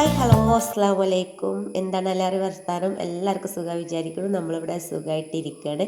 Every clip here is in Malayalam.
ഹായ് ഹലോ അസ്സാം വലൈക്കും എന്താണ് എല്ലാവരും വർത്താനം? എല്ലാവർക്കും സുഖം വിചാരിക്കുന്നു. നമ്മളിവിടെ സുഖമായിട്ടിരിക്കുകയാണ്.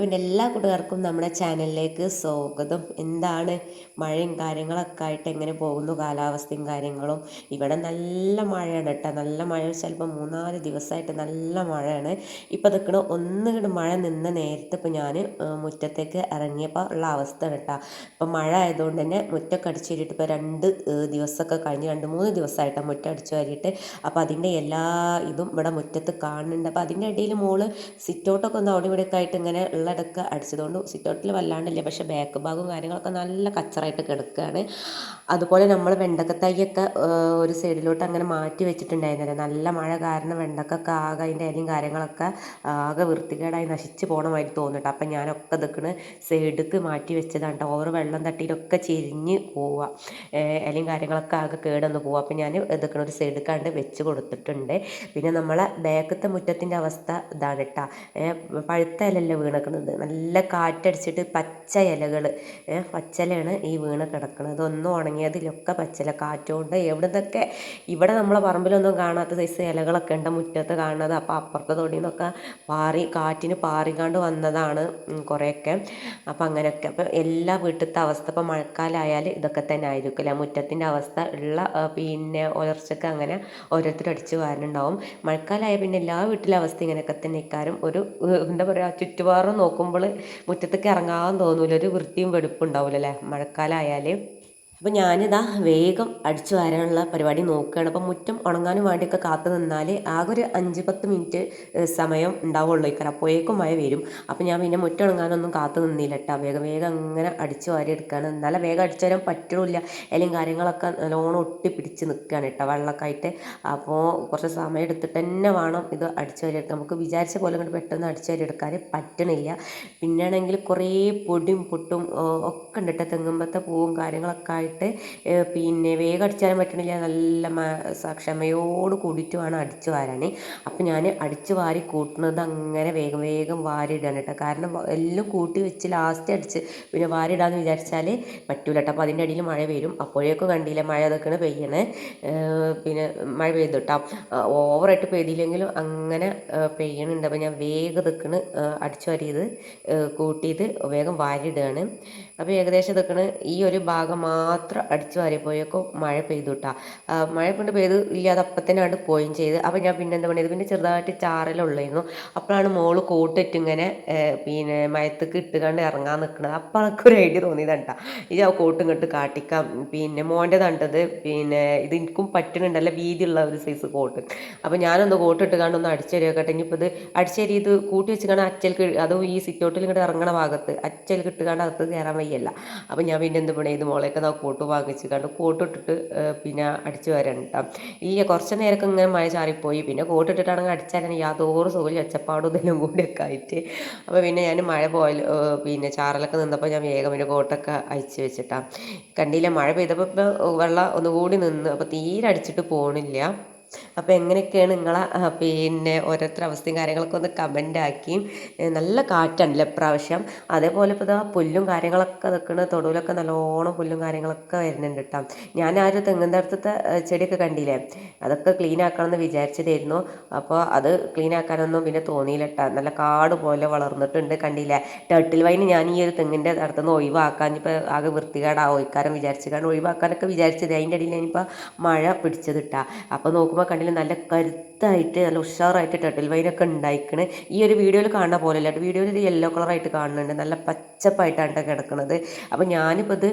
പിന്നെ എല്ലാ കൂട്ടുകാർക്കും നമ്മുടെ ചാനലിലേക്ക് സ്വാഗതം. എന്താണ്? മഴയും കാര്യങ്ങളൊക്കെ ആയിട്ട് എങ്ങനെ പോകുന്നു? കാലാവസ്ഥയും കാര്യങ്ങളും. ഇവിടെ നല്ല മഴയാണ് കേട്ടോ. നല്ല മഴ ചിലപ്പോൾ മൂന്നാൽ ദിവസമായിട്ട് നല്ല മഴയാണ്. ഇപ്പോൾ നിൽക്കണ ഒന്നുകൂടി മഴ നിന്ന നേരത്തെ ഇപ്പോൾ ഞാൻ മുറ്റത്തേക്ക് ഇറങ്ങിയപ്പോൾ ഉള്ള അവസ്ഥ കേട്ടോ. ഇപ്പോൾ മഴ ആയതുകൊണ്ട് തന്നെ മുറ്റൊക്കെ അടിച്ചു കയറിയിട്ട് ഇപ്പോൾ രണ്ട് ദിവസമൊക്കെ കഴിഞ്ഞ് രണ്ട് മൂന്ന് ദിവസമായിട്ടാണ് മുറ്റം അടിച്ചു വാരിയിട്ട് അപ്പോൾ അതിന്റെ എല്ലാ ഇതും ഇവിടെ മുറ്റത്ത് കാണുന്നുണ്ട്. അപ്പോൾ അതിന്റെ ഇടയിൽ മോൾ സിറ്റൗട്ടൊക്കെ ഒന്ന് അവിടെ ഇവിടെയൊക്കെ ആയിട്ട് ഇങ്ങനെ ഉള്ളടക്ക അടിച്ചതുകൊണ്ട് സിറ്റൗട്ടിൽ വല്ലാണ്ടില്ല. പക്ഷേ ബാക്ക് ഭാഗവും കാര്യങ്ങളൊക്കെ നല്ല കച്ചറായിട്ട് കിടക്കുകയാണ് അതുപോലെ നമ്മൾ വെണ്ടക്കത്തൈയൊക്കെ ഒരു സൈഡിലോട്ട് അങ്ങനെ മാറ്റി വെച്ചിട്ടുണ്ടായിരുന്നില്ല. നല്ല മഴ കാരണം വെണ്ടക്കൊക്കെ ആകെ അതിന്റെ ഇലയും കാര്യങ്ങളൊക്കെ ആകെ വൃത്തികേടായി നശിച്ച് പോകണമായിട്ട് തോന്നിട്ട്. അപ്പം ഞാനൊക്കെ ഇതൊക്കെ സൈഡിക്ക് മാറ്റി വെച്ചതാണ് ഓവർ വെള്ളം തട്ടിയിലൊക്കെ ചെരിഞ്ഞ് പോവുക ഇലയും കാര്യങ്ങളൊക്കെ ആകെ കേടന്ന് പോവുക അപ്പം ഞാൻ ഇതൊക്കെ ഒരു സൈഡ് കണ്ട് വെച്ച് കൊടുത്തിട്ടുണ്ട്. പിന്നെ നമ്മളെ ബാക്കത്തെ മുറ്റത്തിന്റെ അവസ്ഥ ഇതാണ് കേട്ടോ. പഴുത്ത ഇലല്ല വീണക്കുന്നത് നല്ല കാറ്റടിച്ചിട്ട് പച്ച ഇലകൾ പച്ചലയാണ് ഈ വീണ് കിടക്കുന്നത് ഒന്നും ഉണങ്ങിയതിലൊക്കെ പച്ചല കാറ്റുകൊണ്ട് എവിടുന്നൊക്കെ? ഇവിടെ നമ്മളെ പറമ്പിലൊന്നും കാണാത്ത സൈസ് ഇലകളൊക്കെ ഉണ്ട് മുറ്റത്ത് കാണുന്നത്. അപ്പോൾ അപ്പുറത്തെ തൊടിയിൽ നിന്നൊക്കെ പാറി കാറ്റിന് പാറിക്കാണ്ട് വന്നതാണ് കുറേയൊക്കെ. അപ്പം അങ്ങനെയൊക്കെ. അപ്പം എല്ലാ വീട്ടിലത്തെ അവസ്ഥ ഇപ്പം മഴക്കാലമായാൽ ഇതൊക്കെ തന്നെ ആയിരിക്കും അല്ലേ? മുറ്റത്തിന്റെ അവസ്ഥ ഉള്ള പിന്നെ ഉയർച്ചക്ക് അങ്ങനെ ഓരോരുത്തർ അടിച്ച് വാരനുണ്ടാവും മഴക്കാലമായ പിന്നെ എല്ലാ വീട്ടിലെ അവസ്ഥ ഇങ്ങനെയൊക്കെ തന്നെ. ഇക്കാരം ഒരു എന്താ പറയുക ചുറ്റുപാറും നോക്കുമ്പോൾ മുറ്റത്തേക്ക് ഇറങ്ങാൻ തോന്നൂല. ഒരു വൃത്തിയും വെടുപ്പും ഉണ്ടാവില്ല അല്ലേ മഴക്കാലമായാൽ അപ്പോൾ ഞാനിതാ വേഗം അടിച്ചു വരാനുള്ള പരിപാടി നോക്കുകയാണ്. അപ്പോൾ മുറ്റം ഉണങ്ങാനും വേണ്ടിയൊക്കെ കാത്തു നിന്നാൽ ആകെ ഒരു അഞ്ച് പത്ത് മിനിറ്റ് സമയം ഉണ്ടാവുള്ളൂ. ഇക്കാരം അപ്പോഴേക്കും മഴ വരും. അപ്പോൾ ഞാൻ പിന്നെ മുറ്റം ഉണങ്ങാനൊന്നും കാത്തു നിന്നില്ല കേട്ടോ വേഗം വേഗം അങ്ങനെ അടിച്ചു വാരി എടുക്കുകയാണ്. എന്നാലും വേഗം അടിച്ചു വരാൻ പറ്റുന്നില്ല അല്ലെങ്കിൽ കാര്യങ്ങളൊക്കെ നല്ലോണം ഒട്ടി പിടിച്ച് നിൽക്കുകയാണ് കേട്ടോ വെള്ളമൊക്കെ അപ്പോൾ കുറച്ച് സമയം എടുത്തിട്ട് തന്നെ വേണം ഇത് അടിച്ചു വാരി എടുക്കാൻ. നമുക്ക് വിചാരിച്ച പോലെ കൊണ്ട് പെട്ടെന്ന് അടിച്ചു വാരി എടുക്കാൻ പറ്റണില്ല. പിന്നെയാണെങ്കിൽ കുറേ പൊടിയും പൊട്ടും ഒക്കെ ഉണ്ട് കേട്ടോ തെങ്ങുമ്പത്തെ പൂവും കാര്യങ്ങളൊക്കെ ആയിട്ട് പിന്നെ വേഗം അടിച്ചാലും പറ്റണില്ല. നല്ല ക്ഷമയോട് കൂടിയിട്ട് വേണം അടിച്ചു വാരാൻ അപ്പം ഞാൻ അടിച്ചു വാരി കൂട്ടുന്നത് അങ്ങനെ വേഗം വേഗം വാരിയിടാണ് കേട്ടോ. കാരണം എല്ലാം കൂട്ടി വെച്ച് ലാസ്റ്റ് അടിച്ച് പിന്നെ വാരിയിടാന്ന് വിചാരിച്ചാൽ പറ്റൂല കേട്ടോ. അപ്പോൾ അതിന്റെ അടിയിൽ മഴ വരും. അപ്പോഴേക്കും കണ്ടില്ല മഴ അതൊക്കെയാണ് പെയ്യണേ. പിന്നെ മഴ പെയ്തു കേട്ടോ ഓവറായിട്ട് പെയ്തില്ലെങ്കിലും അങ്ങനെ പെയ്യണുണ്ട്. അപ്പോൾ ഞാൻ വേഗം ഇതൊക്കെയാണ് അടിച്ചു വാരിയത് കൂട്ടിയത് വേഗം വാരിയിടുകയാണ് അപ്പോൾ ഏകദേശം ഇതൊക്കെയാണ് ഈ ഒരു ഭാഗം മാത്രം അടിച്ചു വാരിപ്പോയൊക്കെ മഴ പെയ്തു കേട്ടോ മഴ കൊണ്ട് പെയ്ത് ഇല്ലാതെ അപ്പം തന്നെ പോയും ചെയ്ത്. അപ്പോൾ ഞാൻ പിന്നെ എന്താ പണിയത്? പിന്നെ ചെറുതായിട്ട് ചാറലുള്ളായിരുന്നു. അപ്പോഴാണ് മോൾ കോട്ടിട്ട് ഇങ്ങനെ പിന്നെ മയത്തേക്ക് ഇട്ടുകൊണ്ട് ഇറങ്ങാൻ നിൽക്കുന്നത് അപ്പോൾ ഒരു ഐഡിയ തോന്നിയതാണ് കേട്ടോ ഈ ആ കോട്ടും ഇങ്ങോട്ട് കാട്ടിക്കാം. പിന്നെ മോന്റെ തണ്ടത് പിന്നെ ഇത് എനിക്കും പറ്റുന്നുണ്ടല്ല വീതിയുള്ള ഒരു സൈസ് കോട്ട്. അപ്പോൾ ഞാനൊന്ന് കോട്ട് ഇട്ട് കണ്ട് ഒന്ന് അടിച്ചേരി വെക്കട്ടെ ഇനിയിപ്പോൾ ഇത് അടിച്ചേരി ഇത് കൂട്ടി വെച്ച് കാണാൻ അച്ചൽക്ക് അതും ഈ സിറ്റൗട്ടിൽ ഇങ്ങോട്ട് ഇറങ്ങണ ഭാഗത്ത് അച്ചൽ ഇട്ട് കണ്ട് അകത്ത് കയറാൻ വയ്യല്ല അപ്പം ഞാൻ പിന്നെ എന്ത് പണി ഇത് മോളേക്ക് നാ കോട്ട് വാങ്ങിച്ച് കണ്ട് കോട്ട് ഇട്ടിട്ട് പിന്നെ അടിച്ചു വരാൻ കേട്ടോ ഈ കുറച്ച് നേരമൊക്കെ ഇങ്ങനെ മഴ ചാറിപ്പോയി. പിന്നെ കോട്ട് ഇട്ടിട്ടാണെങ്കിൽ അടിച്ചാൽ യാതൊരു സുഖം ഒച്ചപ്പാടും ഇതെല്ലാം കൂടിയൊക്കെ ആയിട്ട്. അപ്പോൾ പിന്നെ ഞാൻ മഴ പോയാൽ പിന്നെ ചാറലൊക്കെ നിന്നപ്പോൾ ഞാൻ വേഗം പിന്നെ കോട്ടൊക്കെ അയച്ചു വെച്ചിട്ടാണ് കണ്ടില്ല? മഴ പെയ്തപ്പോൾ വെള്ളം ഒന്നുകൂടി നിന്ന് അപ്പോൾ തീരെ അടിച്ചിട്ട് പോകണില്ല അപ്പോൾ എങ്ങനെയൊക്കെയാണ് നിങ്ങളെ പിന്നെ ഓരോരുത്തർ അവസ്ഥയും കാര്യങ്ങളൊക്കെ ഒന്ന് കമന്റ് ആക്കി. നല്ല കാറ്റാണല്ലോ ഇപ്രാവശ്യം. അതേപോലെ ഇപ്പോൾ ഇതാ പുല്ലും കാര്യങ്ങളൊക്കെ നിൽക്കുന്ന തൊടുവിലൊക്കെ നല്ലോണം പുല്ലും കാര്യങ്ങളൊക്കെ വരുന്നുണ്ട് കേട്ടോ ഞാൻ ആ ഒരു തെങ്ങിന്റെ ചെടിയൊക്കെ കണ്ടില്ലേ? അതൊക്കെ ക്ലീൻ ആക്കണം എന്ന് വിചാരിച്ചതായിരുന്നു. അപ്പോൾ അത് ക്ലീൻ ആക്കാനൊന്നും പിന്നെ തോന്നിയില്ല കേട്ടോ നല്ല കാട് പോലെ വളർന്നിട്ടുണ്ട് കണ്ടില്ലേ? ടർട്ടിൽ വൈന് ഞാൻ ഈ ഒരു തെങ്ങിന്റെ അടുത്തുനിന്ന് ഒഴിവാക്കാൻ ഇപ്പോൾ ആകെ വൃത്തികേടാ ഒഴിക്കാരം വിചാരിച്ചു. കാരണം ഒഴിവാക്കാനൊക്കെ വിചാരിച്ചത്. അതിന്റെ ഇടയിൽ ഞാനിപ്പോൾ മഴ പിടിച്ചത് ഇട്ടാ അപ്പോൾ കണ്ടില്ല നല്ല കരുത്തായിട്ട് നല്ല ഉഷാറായിട്ട് ടെട്ടിൽ വൈനൊക്കെ ഉണ്ടായിക്കണ്. ഈ ഒരു വീഡിയോയിൽ കാണുന്ന പോലെ അല്ല വീഡിയോയിൽ ഇത് യെല്ലോ കളറായിട്ട് കാണുന്നുണ്ട്. നല്ല പച്ചപ്പായിട്ടാണ് കിടക്കുന്നത് അപ്പോൾ ഞാനിപ്പോൾ ഇത്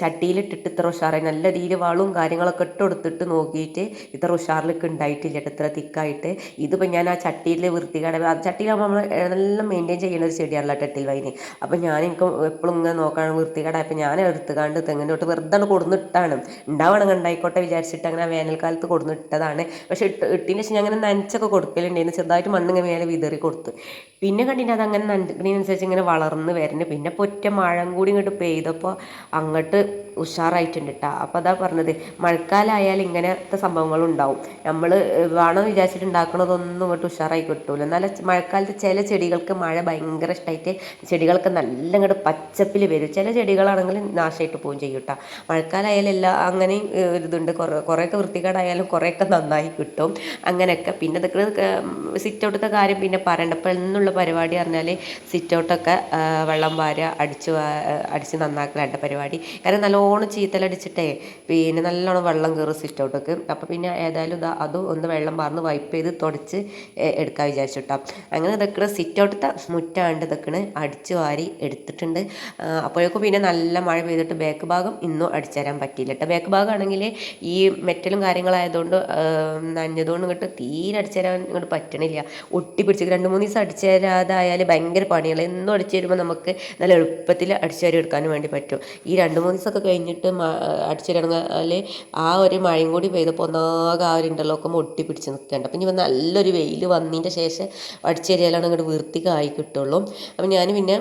ചട്ടിയിലിട്ടിട്ട് ഇത്ര ഉഷാറായി നല്ല രീതിയിൽ വളവും കാര്യങ്ങളൊക്കെ ഇട്ട് കൊടുത്തിട്ട് നോക്കിയിട്ട് ഇത്ര ഉഷാറിലൊക്കെ ഉണ്ടായിട്ടില്ല ഇത്ര തിക്കായിട്ട്. ഇതിപ്പോൾ ഞാൻ ആ ചട്ടിയിൽ ആ ചട്ടിയിലാകുമ്പോൾ നമ്മൾ നല്ല മെയിന്റെയിൻ ചെയ്യുന്ന ഒരു ചെടിയാണല്ലോ ടെട്ടിൽ വൈന് അപ്പോൾ ഞാൻ എനിക്ക് എപ്പോഴും ഇങ്ങനെ നോക്കാൻ വൃത്തികേടായപ്പോൾ ഞാൻ എടുത്തുകാണ്ട് തെങ്ങിന്റെ തൊട്ട് വെറുതെ കൊടുന്നിട്ടാണ്. ഉണ്ടാവണം ഉണ്ടായിക്കോട്ടെ വിചാരിച്ചിട്ട് അങ്ങനെ വേനൽക്കാലത്ത് കൊടുന്നിട്ടതാണ്. പക്ഷെ ഇട്ട് ശേഷം ഞാൻ അങ്ങനെ നനച്ചൊക്കെ കൊടുക്കലുണ്ടായിരുന്നു. ചെറുതായിട്ട് മണ്ണിങ്ങനെ മേലെ വിതറി കൊടുത്ത്. പിന്നെ കണ്ടിട്ട് അത് അങ്ങനെ നനക്കുന്നതിനനുസരിച്ച് ഇങ്ങനെ വളർന്ന് വരുന്നു പിന്നെ പൊറ്റ മഴ കൂടി ഇങ്ങോട്ട് പെയ്തപ്പോൾ അങ്ങോട്ട് ഉഷാറായിട്ടുണ്ട് കേട്ടോ അപ്പോൾ അതാ പറഞ്ഞത്. മഴക്കാലമായാൽ ഇങ്ങനത്തെ സംഭവങ്ങളുണ്ടാവും. നമ്മൾ വേണം വിചാരിച്ചിട്ട് ഉണ്ടാക്കണതൊന്നും ഇങ്ങോട്ട് ഉഷാറായി കിട്ടൂല. എന്നാൽ മഴക്കാലത്ത് ചില ചെടികൾക്ക് മഴ ഭയങ്കര ഇഷ്ടമായിട്ട് ചെടികൾക്ക് നല്ല ഇങ്ങോട്ട് പച്ചപ്പിൽ വരും. ചില ചെടികളാണെങ്കിൽ നാശമായിട്ട് പോവുകയും ചെയ്യും കേട്ടോ മഴക്കാലമായാലും എല്ലാ അങ്ങനെയും ഇതുണ്ട്. കുറേ കുറേയൊക്കെ വൃത്തികേടായാലും കുറേയൊക്കെ നന്നായി കിട്ടും. അങ്ങനെയൊക്കെ. പിന്നെ അതൊക്കെ സിറ്റ് ഔട്ടത്തെ കാര്യം പിന്നെ പറയണ്ട. അപ്പോൾ എന്നുള്ള പരിപാടി പറഞ്ഞാൽ സിറ്റ് ഔട്ടൊക്കെ വെള്ളം വാര അടിച്ച് അടിച്ച് നന്നാക്കലാണ്ട പരിപാടി. കാരണം നല്ലോണം ചീത്തലടിച്ചിട്ടേ പിന്നെ നല്ലോണം വെള്ളം കയറും സിറ്റ് ഔട്ടൊക്കെ അപ്പോൾ പിന്നെ ഏതായാലും ഇതാ അതും ഒന്ന് വെള്ളം പാർന്ന് വൈപ്പ് ചെയ്ത് തുടച്ച് എടുക്കാൻ വിചാരിച്ചിട്ടാ അങ്ങനെ ഇതൊക്കെ സിറ്റ് ഔട്ടത്തെ മുറ്റാണ്ട് ഇതൊക്കെ അടിച്ച് വാരി എടുത്തിട്ടുണ്ട്. അപ്പോഴേക്കും പിന്നെ നല്ല മഴ പെയ്തിട്ട് ബാക്ക് ഭാഗം ഇന്നും അടിച്ചു തരാൻ പറ്റിയില്ല കേട്ടോ. ബാക്ക് ഭാഗമാണെങ്കിൽ ഈ മെറ്റലും കാര്യങ്ങളായതുകൊണ്ട് നനഞ്ഞതുകൊണ്ട് ഇങ്ങോട്ട് തീരെ അടിച്ചു തരാൻ ഇങ്ങോട്ട് പറ്റണില്ല. ഒട്ടി പിടിച്ച് രണ്ട് മൂന്ന് ദിവസം അടിച്ചു തരാതായാൽ ഭയങ്കര പണികൾ എന്നും അടിച്ചു തരുമ്പോൾ നമുക്ക് നല്ല എളുപ്പത്തിൽ അടിച്ചു തരി എടുക്കാനും വേണ്ടി പറ്റും. ഈ രണ്ട് മൂന്ന് ദിവസമൊക്കെ കഴിഞ്ഞിട്ട് അടിച്ചു തരണമെങ്കിൽ ആ ഒരു മഴയും കൂടി പെയ്തപ്പോൾ ഒന്നാകെ ആ ഒരു ഇന്റർലോക്കം ഒട്ടി പിടിച്ച് നിൽക്കേണ്ട അപ്പം ഇനി നല്ലൊരു വെയിൽ വന്നതിന്റെ ശേഷം അടിച്ചു തരിയാലാണ് അങ്ങോട്ട് വൃത്തിക്കായി കിട്ടുള്ളൂ. അപ്പം ഞാൻ പിന്നെ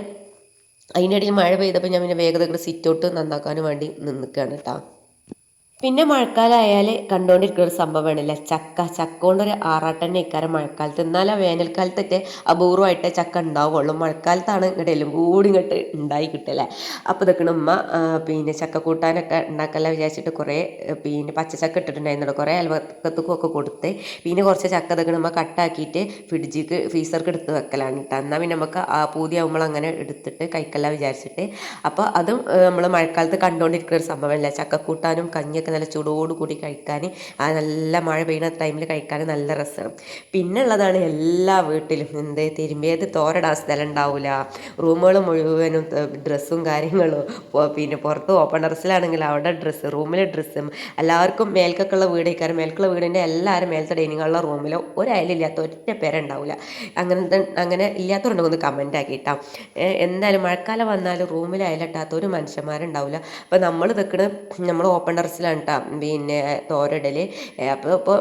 അതിന്റെ ഇടയിൽ മഴ പെയ്തപ്പോൾ ഞാൻ പിന്നെ വേഗത സിറ്റ് ഔട്ട് നന്നാക്കാനും വേണ്ടി നിൽക്കുകയാണ് കേട്ടോ പിന്നെ മഴക്കാലമായാൽ കണ്ടുകൊണ്ടിരിക്കുന്ന ഒരു സംഭവമാണല്ലേ? ചക്ക ചക്ക കൊണ്ടൊരു ആറാട്ടന്നെ ഇക്കാരം മഴക്കാലത്ത്. എന്നാലും വേനൽക്കാലത്തൊക്കെ അപൂർവമായിട്ടേ ചക്ക ഉണ്ടാവുള്ളൂ മഴക്കാലത്താണ് ഇങ്ങോട്ട് എല്ലാം കൂടി ഇങ്ങോട്ട് ഉണ്ടായി കിട്ടല്ലേ അപ്പോൾ ഇതൊക്കെ ഉമ്മ പിന്നെ ചക്ക കൂട്ടാനൊക്കെ ഉണ്ടാക്കല്ല വിചാരിച്ചിട്ട് കുറേ പിന്നെ പച്ചച്ചക്ക ഇട്ടിട്ടുണ്ടായിരുന്നു കുറേ അയൽവക്കത്തുക്കും ഒക്കെ കൊടുത്ത് പിന്നെ കുറച്ച് ചക്ക ഇതൊക്കെ ഉമ്മ കട്ടാക്കിയിട്ട് ഫ്രിഡ്ജിക്ക് ഫീസർക്ക് എടുത്ത് വെക്കലാണ് കേട്ടോ. എന്നാൽ പിന്നെ നമുക്ക് ആ പൂതിയാവുമ്പോൾ അങ്ങനെ എടുത്തിട്ട് കഴിക്കല്ല വിചാരിച്ചിട്ട്. അപ്പോൾ അതും നമ്മൾ മഴക്കാലത്ത് കണ്ടുകൊണ്ടിരിക്കുന്ന ഒരു സംഭവമല്ല? ചക്കക്കൂട്ടാനും കഞ്ഞി ഒക്കെ നല്ല ചൂടോട് കൂടി കഴിക്കാൻ ആ നല്ല മഴ പെയ്യുന്ന ടൈമിൽ കഴിക്കാൻ നല്ല രസമാണ് പിന്നെ ഉള്ളതാണ് എല്ലാ വീട്ടിലും എന്ത് തിരുമ്പിയത് തോരടാൻ സ്ഥലം ഉണ്ടാവില്ല റൂമുകൾ മുഴുവനും ഡ്രസ്സും കാര്യങ്ങളും പിന്നെ പുറത്ത് ഓപ്പൺ ഡ്രസ്സിലാണെങ്കിൽ അവിടെ ഡ്രസ്സ് റൂമിലെ ഡ്രസ്സും എല്ലാവർക്കും മേൽക്കൊക്കെ ഉള്ള വീടേക്കാരും മേൽക്കുള്ള വീടിന്റെ എല്ലാവരും മേലത്തെ ഡൈനിങ് ഹാളിലെ റൂമിലോ ഒരയലില്ലാത്ത ഒറ്റ പേരുണ്ടാവില്ല അങ്ങനത്തെ അങ്ങനെ ഇല്ലാത്തവരുണ്ടെങ്കിൽ ഒന്ന് കമന്റ് ആക്കിയിട്ടാം എന്തായാലും മഴക്കാലം വന്നാലും റൂമിൽ അയലിട്ടാത്ത ഒരു മനുഷ്യന്മാരുണ്ടാവില്ല അപ്പോൾ നമ്മൾ നിൽക്കുന്നത് നമ്മൾ ഓപ്പൺ ടെറസിലാണ് കേട്ടോ പിന്നെ തോരടൽ അപ്പോൾ ഇപ്പോൾ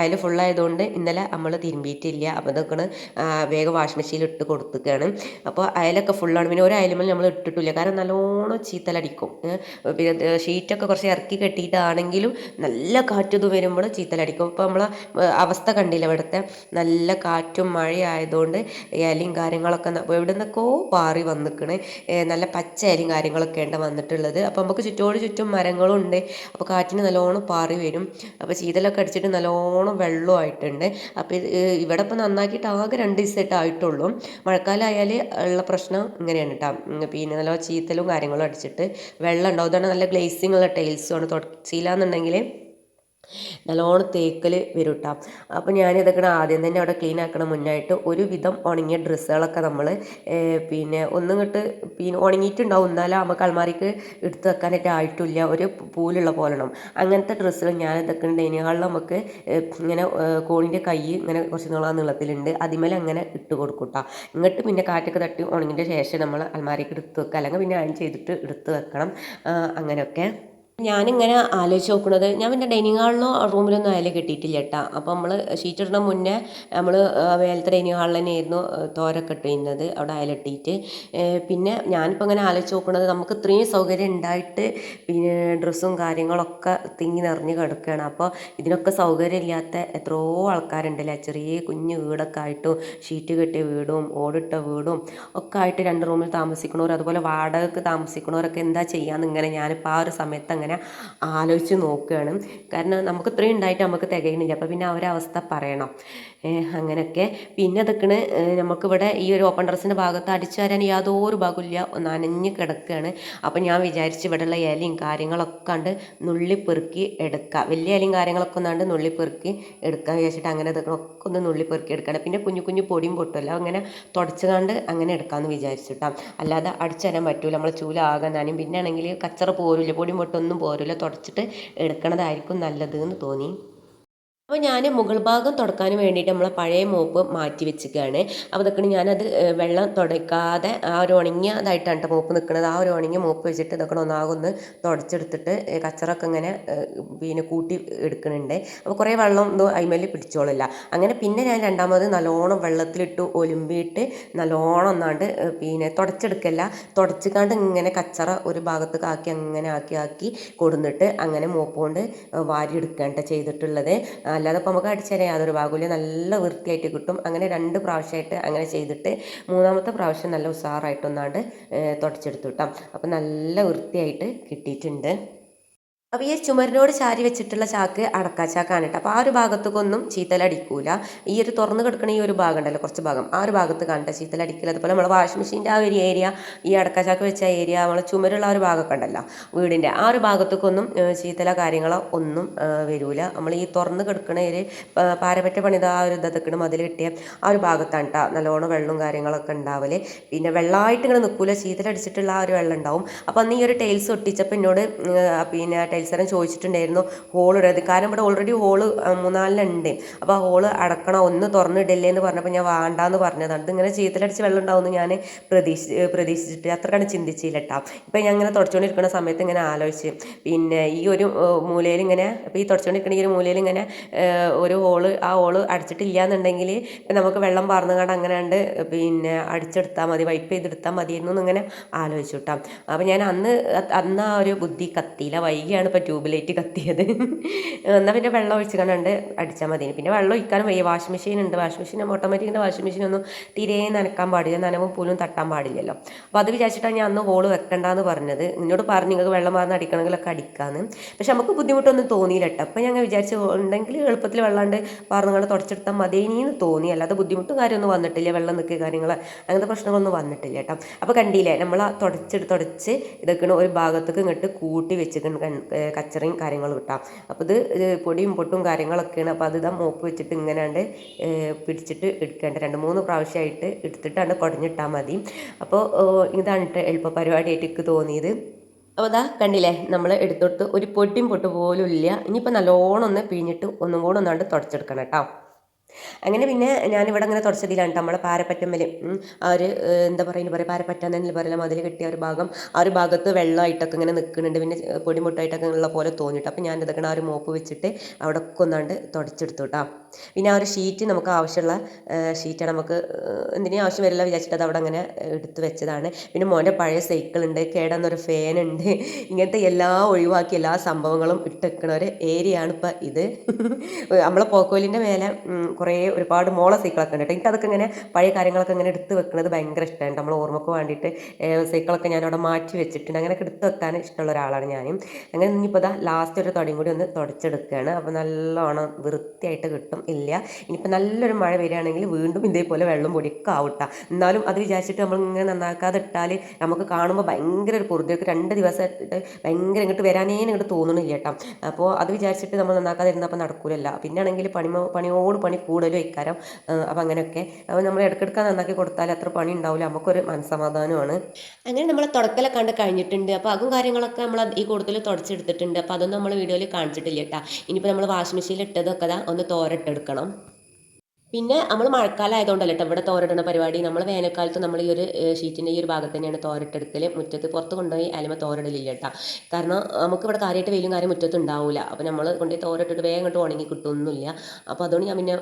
അതിൽ ഫുള്ളായതുകൊണ്ട് ഇന്നലെ നമ്മൾ തിരുമ്പിയിട്ടില്ല. അപ്പോൾ ഇതൊക്കെ വേഗം വാഷ് മെഷീനിൽ ഇട്ട് കൊടുത്തുകയാണ് അപ്പോൾ അയലൊക്കെ ഫുള്ളാണ്. പിന്നെ ഒരു അയലുമ്പോൾ നമ്മൾ ഇട്ടിട്ടില്ല. കാരണം നല്ലോണം ചീത്തലടിക്കും. പിന്നെ ഷീറ്റൊക്കെ കുറച്ച് ഇറക്കി കെട്ടിയിട്ടാണെങ്കിലും നല്ല കാറ്റത് വരുമ്പോൾ ചീത്തലടിക്കും. അപ്പോൾ നമ്മൾ അവസ്ഥ കണ്ടില്ല ഇവിടുത്തെ? നല്ല കാറ്റും മഴയായതുകൊണ്ട് ഇലയും കാര്യങ്ങളൊക്കെ എവിടെ നിന്നൊക്കെ പാറി വന്നിക്കണ്. നല്ല പച്ച ഇലയും കാര്യങ്ങളൊക്കെ ഉണ്ട് വന്നിട്ടുള്ളത്. അപ്പോൾ നമുക്ക് ചുറ്റോട് ചുറ്റും മരങ്ങളും ഉണ്ട് അപ്പോൾ കാറ്റിന് നല്ലോണം പാറി വരും. അപ്പോൾ ചീതലൊക്കെ അടിച്ചിട്ട് നല്ലോണം വെള്ളമായിട്ടുണ്ട് അപ്പോൾ ഇവിടെ ഇപ്പോൾ നന്നാക്കിയിട്ട് ആകെ രണ്ട് ദിവസമായിട്ട് ആയിട്ടുള്ളൂ. മഴക്കാലമായാൽ ഉള്ള പ്രശ്നം ഇങ്ങനെയാണ് കേട്ടോ പിന്നെ നല്ല ചീത്തലും കാര്യങ്ങളും അടിച്ചിട്ട് വെള്ളം ഉണ്ടാവും. അതുകൊണ്ട് നല്ല ഗ്ലേസിങ് ഉള്ള ആണ്. തുടച്ചില്ല നല്ലോണം തേക്കൽ വരും കേട്ടോ അപ്പോൾ ഞാനിതൊക്കെ ആദ്യം തന്നെ അവിടെ ക്ലീൻ ആക്കണ മുന്നായിട്ട് ഒരുവിധം ഉണങ്ങിയ ഡ്രസ്സുകളൊക്കെ നമ്മൾ പിന്നെ ഒന്നിങ്ങോട്ട് പിന്നെ ഉണങ്ങിയിട്ടുണ്ടാവും. എന്നാലും നമുക്ക് അൽമാരിക്ക് എടുത്ത് വെക്കാനായിട്ട് ആയിട്ടില്ല. ഒരു പൂലുള്ള പോലണം അങ്ങനത്തെ ഡ്രസ്സുകൾ ഞാൻ ഇതൊക്കെ ഡൈനിങ് ഹാളിൽ നമുക്ക് ഇങ്ങനെ കോണിന്റെ കൈ ഇങ്ങനെ കുറച്ച് നീളം നീളത്തിലുണ്ട്. അതിമേലെ അങ്ങനെ ഇട്ട് കൊടുക്കും കേട്ടോ ഇങ്ങോട്ട് പിന്നെ കാറ്റൊക്കെ തട്ടി ഉണങ്ങിന്റെ ശേഷം നമ്മൾ അൽമാരിക്ക് എടുത്ത് വെക്കുക അല്ലെങ്കിൽ പിന്നെ അയൺ ചെയ്തിട്ട് എടുത്ത് വെക്കണം. അങ്ങനെയൊക്കെ. ഞാനിങ്ങനെ ആലോചിച്ച് നോക്കുന്നത് ഞാൻ പിന്നെ ഡൈനിങ് ഹാളിലോ റൂമിലൊന്നും അയല കെട്ടിയിട്ടില്ല കേട്ടോ അപ്പോൾ നമ്മൾ ഷീറ്റ് ഇടുന്ന മുന്നേ നമ്മൾ മേലത്തെ ഡൈനിങ് ഹാളിൽ തന്നെയായിരുന്നു തോരൊക്കെ ഇട്ടിരുന്നത് അവിടെ അയലിട്ടിട്ട് പിന്നെ ഞാനിപ്പോൾ ഇങ്ങനെ ആലോചിച്ച് നോക്കുന്നത് നമുക്ക് ഇത്രയും സൗകര്യം ഉണ്ടായിട്ട് പിന്നെ ഡ്രസ്സും കാര്യങ്ങളൊക്കെ തിങ്ങി നിറഞ്ഞ് കിടക്കുകയാണ്. അപ്പോൾ ഇതിനൊക്കെ സൗകര്യം ഇല്ലാത്ത എത്രയോ ആൾക്കാരുണ്ടല്ലേ? ചെറിയ കുഞ്ഞ് വീടൊക്കെ ആയിട്ടും ഷീറ്റ് കെട്ടിയ വീടും ഓടിട്ട വീടും ഒക്കെ ആയിട്ട് രണ്ട് റൂമിൽ താമസിക്കണവർ അതുപോലെ വാടകക്ക് താമസിക്കണവരൊക്കെ എന്താ ചെയ്യാന്ന് ഇങ്ങനെ ഞാനിപ്പോൾ ആ ഒരു സമയത്ത് അങ്ങനെ ആലോചിച്ച് നോക്കുകയാണ്. കാരണം നമുക്ക് ഇത്രയും ഉണ്ടായിട്ട് നമുക്ക് തികയുന്നില്ല. അപ്പോൾ പിന്നെ അവരവസ്ഥ പറയണം. അങ്ങനെയൊക്കെ. പിന്നെ അതൊക്കെ നമുക്കിവിടെ ഈ ഒരു ഓപ്പൺ ഡ്രസ്സിന്റെ ഭാഗത്ത് അടിച്ചു വരാൻ യാതൊരു ഭാഗമില്ല നനഞ്ഞ് കിടക്കുകയാണ് അപ്പം ഞാൻ വിചാരിച്ച് ഇവിടെയുള്ള ഇലയും കാര്യങ്ങളൊക്കെ കണ്ട് നുള്ളിപ്പെറുക്കി എടുക്കുക വലിയ ഇലയും കാര്യങ്ങളൊക്കെ ഒന്നാണ്ട് നുള്ളിപ്പെറുക്കി എടുക്കുക വിചാരിച്ചിട്ട് അങ്ങനെ ഇതൊക്കെ ഒന്ന് നുള്ളിപ്പെറുക്കി എടുക്കണം. പിന്നെ കുഞ്ഞു കുഞ്ഞു പൊടിയും പൊട്ടുമല്ലോ അങ്ങനെ തുടച്ചുകൊണ്ട് അങ്ങനെ എടുക്കാമെന്ന് വിചാരിച്ചിട്ടാണ് അല്ലാതെ അടിച്ചു തരാൻ പറ്റൂല. നമ്മളെ ചൂല ആകാൻ നനയും. പിന്നെ ആണെങ്കിൽ കച്ചറ പോരില്ല പൊടിയും പൊട്ടൊന്നും പോരില്ല. തുടച്ചിട്ട് എടുക്കണതായിരിക്കും നല്ലത് എന്ന് തോന്നി. അപ്പോൾ ഞാൻ മുകൾ ഭാഗം തുടക്കാൻ വേണ്ടിയിട്ട് നമ്മളെ പഴയ മോപ്പ് മാറ്റി വെച്ചിരിക്കുകയാണ് അപ്പോൾ ഇതൊക്കെ ഞാനത് വെള്ളം തുടയ്ക്കാതെ ആ ഒരു ഉണങ്ങിയതായിട്ടാണ് കേട്ടോ മോപ്പ് നിൽക്കുന്നത് ആ ഒരു ഉണങ്ങിയ മോപ്പ് വെച്ചിട്ട് ഇതൊക്കെ ഒന്നാകൊന്ന് തുടച്ചെടുത്തിട്ട് കച്ചറൊക്കെ ഇങ്ങനെ പിന്നെ കൂട്ടി എടുക്കുന്നുണ്ട് അപ്പോൾ കുറേ വെള്ളം ഒന്നും അയിമേൽ പിടിച്ചോളില്ല. അങ്ങനെ പിന്നെ ഞാൻ രണ്ടാമത് നല്ലോണം വെള്ളത്തിലിട്ട് ഒലുമ്പിയിട്ട് നല്ലോണം ഒന്നാണ്ട് പിന്നെ തുടച്ചെടുക്കല്ല. തുടച്ചിക്കാണ്ട് ഇങ്ങനെ കച്ചറ ഒരു ഭാഗത്തേക്ക് ആക്കി അങ്ങനെ ആക്കി ആക്കി കൊടുന്നിട്ട് അങ്ങനെ മോപ്പ് കൊണ്ട് വാരി എടുക്കുകയാണ് ചെയ്തിട്ടുള്ളത്. അല്ലാതെ ഇപ്പോൾ നമുക്ക് അടിച്ചാൽ യാതൊരു ഭാഗമില്ല നല്ല വൃത്തിയായിട്ട് കിട്ടും. അങ്ങനെ രണ്ട് പ്രാവശ്യമായിട്ട് അങ്ങനെ ചെയ്തിട്ട് മൂന്നാമത്തെ പ്രാവശ്യം നല്ല ഉഷാറായിട്ടൊന്നാണ്ട് തുടച്ചെടുത്തു കിട്ടാം അപ്പം നല്ല വൃത്തിയായിട്ട് കിട്ടിയിട്ടുണ്ട്. അപ്പോൾ ഈ ചുമരിനോട് ചാരി വെച്ചിട്ടുള്ള ചാക്ക് അടക്കാച്ചാക്കാണ് കേട്ടോ. അപ്പോൾ ആ ഒരു ഭാഗത്തേക്കൊന്നും ചീത്തലടിക്കൂല. ഈ ഒരു തുറന്ന് കിടക്കണ ഈ ഒരു ഭാഗം ഉണ്ടല്ലോ കുറച്ച് ഭാഗം. ആ ഒരു ഭാഗത്ത് കാണട്ടെ ചീത്തലടിക്കില്ല അതുപോലെ നമ്മൾ വാഷിംഗ് മെഷീന്റെ ആ ഒരു ഏരിയ ഈ അടക്കാച്ചാക്ക് വെച്ച ഏരിയ നമ്മൾ ചുമരുള്ള ഒരു ഭാഗമൊക്കെ ഉണ്ടല്ലോ വീടിന്റെ ആ ഒരു ഭാഗത്തേക്കൊന്നും ചീത്തല കാര്യങ്ങളോ ഒന്നും വരൂല. നമ്മൾ ഈ തുറന്ന് കിടക്കുന്ന ഒരു പാരപറ്റ പണിത ആ ഒരു ഇതൊക്കെ മതിൽ കിട്ടിയ ആ ഒരു ഭാഗത്താണ് കേട്ടോ. നല്ലോണം വെള്ളവും കാര്യങ്ങളൊക്കെ ഉണ്ടാവൽ. പിന്നെ വെള്ളമായിട്ട് ഇങ്ങനെ നിൽക്കൂല ചീത്തലടിച്ചിട്ടുള്ള ആ ഒരു വെള്ളം ഉണ്ടാവും. അപ്പോൾ അന്ന് ഈ ഒരു ടൈൽസ് ഒട്ടിച്ചപ്പോൾ എന്നോട് പിന്നെ ടൈൽസറൻ ചോദിച്ചിട്ടുണ്ടായിരുന്നു ഹോൾ ഇടരുത് കാരണം ഇവിടെ ഓൾറെഡി ഹോൾ മൂന്നാലിനുണ്ട് അപ്പോൾ ആ ഹോൾ അടക്കണം ഒന്ന് തുറന്നിടില്ലേ എന്ന് പറഞ്ഞപ്പോൾ ഞാൻ വേണ്ടാന്ന് പറഞ്ഞതാണ് ഇതിങ്ങനെ ചീത്തലടിച്ച് വെള്ളം ഉണ്ടാവുമെന്ന് ഞാൻ പ്രതീക്ഷി പ്രതീക്ഷിച്ചിട്ട് അത്ര കണ്ട് ചിന്തിച്ചില്ല കേട്ടോ ഇപ്പം ഞാൻ ഇങ്ങനെ തുടച്ചുകൊണ്ടിരിക്കുന്ന സമയത്ത് ഇങ്ങനെ ആലോചിച്ച്. പിന്നെ ഈ ഒരു മൂലയിൽ ഇങ്ങനെ ഇപ്പോൾ ഈ തുടച്ചുകൊണ്ടിരിക്കുന്ന ഈ ഒരു മൂലയിൽ ഇങ്ങനെ ഒരു ഹോൾ ആ ഹോൾ അടച്ചിട്ടില്ല എന്നുണ്ടെങ്കിൽ നമുക്ക് വെള്ളം പാർന്നുകൊണ്ട് അങ്ങനെ ഉണ്ട് പിന്നെ അടിച്ചെടുത്താൽ മതി വൈപ്പ് ചെയ്തെടുത്താൽ മതിയായിരുന്നു ഇങ്ങനെ ആലോചിച്ചു കേട്ടോ അപ്പോൾ ഞാൻ അന്ന് അന്ന് ആ ഒരു ബുദ്ധി കത്തിയില്ല. വൈകിയാണ് ഇപ്പോൾ ട്യൂബ് ലൈറ്റ് കത്തിയത്. എന്നാൽ പിന്നെ വെള്ളം ഒഴിച്ച് കണ്ട് അടിച്ചാൽ മതി. പിന്നെ വെള്ളം ഒഴിക്കാനും വയ്യ. വാഷിംഗ് മെഷീൻ ഉണ്ട്. വാഷിംഗ് മെഷീൻ ഓട്ടോമാറ്റിക്കിന്റെ വാഷിംഗ് മെഷീൻ ഒന്നും തീരെ നനക്കാൻ പാടില്ല. നനവും പോലും തട്ടാൻ പാടില്ലല്ലോ. അപ്പോൾ അത് വിചാരിച്ചിട്ടാണ് ഞാൻ അന്ന് ഹോൾ വെക്കണ്ടെന്ന് പറഞ്ഞത്. എന്നോട് പറഞ്ഞു നിങ്ങൾക്ക് വെള്ളം മാറുന്ന അടിക്കണമെങ്കിലൊക്കെ അടിക്കാമെന്ന് പക്ഷെ നമുക്ക് ബുദ്ധിമുട്ടൊന്നും തോന്നിയില്ല കേട്ടോ. അപ്പോൾ ഞങ്ങൾ വിചാരിച്ചു ഉണ്ടെങ്കിൽ എളുപ്പത്തിൽ വെള്ളാണ്ട് പാർന്നുകൊണ്ട് തുടച്ചെടുത്താൽ മതിയെന്ന് തോന്നി. അല്ലാതെ ബുദ്ധിമുട്ടും കാര്യമൊന്നും വന്നിട്ടില്ല. വെള്ളം നിൽക്കുക കാര്യങ്ങൾ അങ്ങനത്തെ പ്രശ്നങ്ങളൊന്നും വന്നിട്ടില്ല കേട്ടോ. അപ്പോൾ കണ്ടില്ലേ നമ്മൾ തുടച്ചെടുത്ത് തുടച്ച് ഇതൊക്കെ ഒരു ഭാഗത്തേക്ക് ഇങ്ങോട്ട് കൂട്ടി വെച്ചിട്ടുണ്ട് കച്ചറയും കാര്യങ്ങളും ഇട്ടാം. അപ്പോൾ ഇത് പൊടിയും പൊട്ടും കാര്യങ്ങളൊക്കെയാണ്. അപ്പോൾ അത് ഇതാ മോപ്പ് വെച്ചിട്ട് ഇങ്ങനെയാണ്ട് പിടിച്ചിട്ട് എടുക്കേണ്ട. രണ്ട് മൂന്ന് പ്രാവശ്യമായിട്ട് എടുത്തിട്ടാണ് കുടഞ്ഞിട്ടാൽ മതി. അപ്പോൾ ഇതാണ് എളുപ്പ പരിപാടിയായിട്ട് എനിക്ക് തോന്നിയത്. അപ്പോൾ അതാ കണ്ടില്ലേ നമ്മൾ എടുത്തോട്ട് ഒരു പൊട്ടിയും പൊട്ട് പോലും ഇല്ല. ഇനിയിപ്പോൾ നല്ലോണം ഒന്ന് പിഴിഞ്ഞിട്ട് ഒന്നും കൂടെ ഒന്നാണ്ട് തുടച്ചെടുക്കണം കേട്ടോ. അങ്ങനെ പിന്നെ ഞാനിവിടെ അങ്ങനെ തുടച്ചതിലാണ് നമ്മളെ പാരപ്പറ്റമ്മൽ ആ ഒരു എന്താ പറയുക പറയുക പാരപ്പറ്റ എന്നല്ല പറയില്ല മതിൽ കെട്ടിയ ഒരു ഭാഗം ആ ഒരു ഭാഗത്ത് വെള്ളമായിട്ടൊക്കെ ഇങ്ങനെ നിൽക്കുന്നുണ്ട് പിന്നെ പൊടിമുട്ടായിട്ടൊക്കെ ഉള്ള പോലെ തോന്നിയിട്ട് അപ്പോൾ ഞാൻ ഇതൊക്കെ ആ ഒരു മോപ്പ് വെച്ചിട്ട് അവിടെ ഒക്കെ ഒന്നാണ്ട് തുടച്ചെടുത്തു കേട്ടോ പിന്നെ ആ ഒരു ഷീറ്റ് നമുക്ക് ആവശ്യമുള്ള ഷീറ്റാണ് നമുക്ക് എന്തിനും ആവശ്യം വരില്ല വിചാരിച്ചിട്ട് അത് അവിടെ അങ്ങനെ എടുത്തു വെച്ചതാണ്. പിന്നെ മോന്റെ പഴയ സൈക്കിൾ ഉണ്ട് കേടാന്നൊരു ഫാൻ ഉണ്ട്. ഇങ്ങനത്തെ എല്ലാ ഒഴിവാക്കി എല്ലാ സംഭവങ്ങളും ഇട്ടെക്കണ ഒരു ഏരിയ ആണ് ഇപ്പം ഇത്. നമ്മളെ പോക്കോലിന്റെ മേലെ കുറേ ഒരുപാട് മോള സൈക്കിളൊക്കെ ഉണ്ട് കേട്ടോ. എനിക്ക് അതൊക്കെ ഇങ്ങനെ പഴയ കാര്യങ്ങളൊക്കെ ഇങ്ങനെ എടുത്ത് വെക്കുന്നത് ഭയങ്കര ഇഷ്ടമാണ് നമ്മൾ ഓർമ്മക്ക് വേണ്ടിയിട്ട് സൈക്കിളൊക്കെ ഞാൻ അവിടെ മാറ്റി വെച്ചിട്ടുണ്ട്. അങ്ങനെയൊക്കെ എടുത്ത് വെക്കാൻ ഇഷ്ടമുള്ള ഒരാളാണ് ഞാനും. അങ്ങനെ ഇനിയിപ്പോൾ ഇതാ ലാസ്റ്റ് ഒരു തടിയും കൂടി ഒന്ന് തുടച്ചെടുക്കുകയാണ് അപ്പോൾ നല്ലോണം വൃത്തിയായിട്ട് കിട്ടും. ഇല്ല. ഇനിയിപ്പോൾ നല്ലൊരു മഴ വരികയാണെങ്കിൽ വീണ്ടും ഇതേപോലെ വെള്ളം പൊടിയൊക്കെ ആവട്ട. എന്നാലും അത് വിചാരിച്ചിട്ട് നമ്മൾ ഇങ്ങനെ നന്നാക്കാതെ ഇട്ടാൽ നമുക്ക് കാണുമ്പോൾ ഭയങ്കര ഒരു പൊറുതിയൊക്കെ രണ്ട് ദിവസമായിട്ട് ഭയങ്കര ഇങ്ങോട്ട് വരാനേ ഇങ്ങോട്ട് തോന്നണില്ല കേട്ടോ. അപ്പോൾ അത് വിചാരിച്ചിട്ട് നമ്മൾ നന്നാക്കാതെ ഇരുന്നാൽ അപ്പോൾ നടക്കൂലല്ല. പിന്നെ ആണെങ്കിൽ പണി പണിയോട് പണി കൂടുതലും ഇക്കാരം അപ്പോൾ അങ്ങനെയൊക്കെ. അപ്പോൾ നമ്മൾ ഇടയ്ക്കിടയ്ക്ക് നന്നാക്കി കൊടുത്താൽ അത്ര പണി ഉണ്ടാവില്ല നമുക്കൊരു മനസ്സമാധാനമാണ്. അങ്ങനെ നമ്മൾ തുടക്കലൊക്കെ കണ്ട് കഴിഞ്ഞിട്ടുണ്ട്. അപ്പോൾ അതും കാര്യങ്ങളൊക്കെ നമ്മൾ ഈ കൂടുതൽ തുടച്ചെടുത്തിട്ടുണ്ട്. അപ്പോൾ അതൊന്നും നമ്മൾ വീഡിയോയിൽ കാണിച്ചിട്ടില്ല കേട്ടോ. ഇനിയിപ്പോൾ നമ്മൾ വാഷിംഗ് മെഷീനിൽ ഇട്ടതൊക്കെ ഒന്ന് തോരട്ടെടുക്കണം പിന്നെ നമ്മൾ മഴക്കാലം ആയതുകൊണ്ടല്ല കേട്ടോ ഇവിടെ തോരട്ടണ പരിപാടി. നമ്മൾ വേനൽക്കാലത്ത് നമ്മൾ ഈ ഒരു ഷീറ്റിന്റെ ഈ ഒരു ഭാഗത്ത് തന്നെയാണ് തോരട്ടെടുക്കൽ മുറ്റത്ത് പുറത്ത് കൊണ്ടുപോയി അലമ തോരടലില്ല കേട്ടോ കാരണം നമുക്ക് ഇവിടെ കാര്യമായിട്ട് വെയിലും കാര്യം മുറ്റത്ത് ഉണ്ടാവില്ല അപ്പോൾ നമ്മൾ കൊണ്ടുപോയി തോരട്ടിട്ട് വേഗം ഇങ്ങോട്ട് ഉണങ്ങി കിട്ടുമൊന്നുമില്ല അപ്പോൾ അതുകൊണ്ട് ഞാൻ പിന്നെ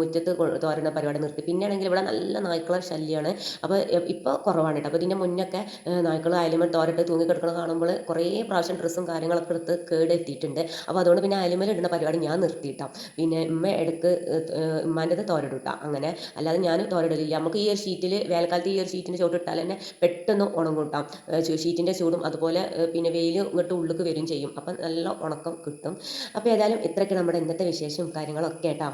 മുറ്റത്ത് തോരണ പരിപാടി നിർത്തി. പിന്നെ ആണെങ്കിൽ ഇവിടെ നല്ല നായ്ക്കളെ ശല്യമാണ് അപ്പോൾ ഇപ്പോൾ കുറവാണ് കേട്ടോ അപ്പോൾ ഇതിന്റെ മുന്നൊക്കെ നായ്ക്കൾ അയലുമൽ തോരട്ട് തൂങ്ങി കിടക്കണ കാണുമ്പോൾ കുറേ പ്രാവശ്യം ഡ്രസ്സും കാര്യങ്ങളൊക്കെ എടുത്ത് കേടെത്തിയിട്ടുണ്ട്. അപ്പോൾ അതുകൊണ്ട് പിന്നെ അയലുമൽ ഇടുന്ന പരിപാടി ഞാൻ നിർത്തിയിട്ടാണ് പിന്നെ ഉമ്മ ഇടയ്ക്ക് ഉമ്മാന്റെത് തോരടും അങ്ങനെ. അല്ലാതെ ഞാൻ തോരടില്ല നമുക്ക് ഈ ഒരു ഷീറ്റിൽ വേനൽക്കാലത്ത് ഈ ഒരു ഷീറ്റിന്റെ ചോട്ട് ഇട്ടാൽ തന്നെ പെട്ടെന്ന് ഉണങ്ങും കേട്ടോ ഷീറ്റിന്റെ ചൂടും അതുപോലെ പിന്നെ വെയിൽ ഇങ്ങോട്ട് ഉള്ളിലേക്ക് വരും ചെയ്യും. അപ്പം നല്ല ഉണക്കം കിട്ടും. അപ്പോൾ ഏതായാലും ഇത്രയ്ക്ക് നമ്മുടെ ഇന്നത്തെ വിശേഷവും കാര്യങ്ങളൊക്കെ കേട്ടോ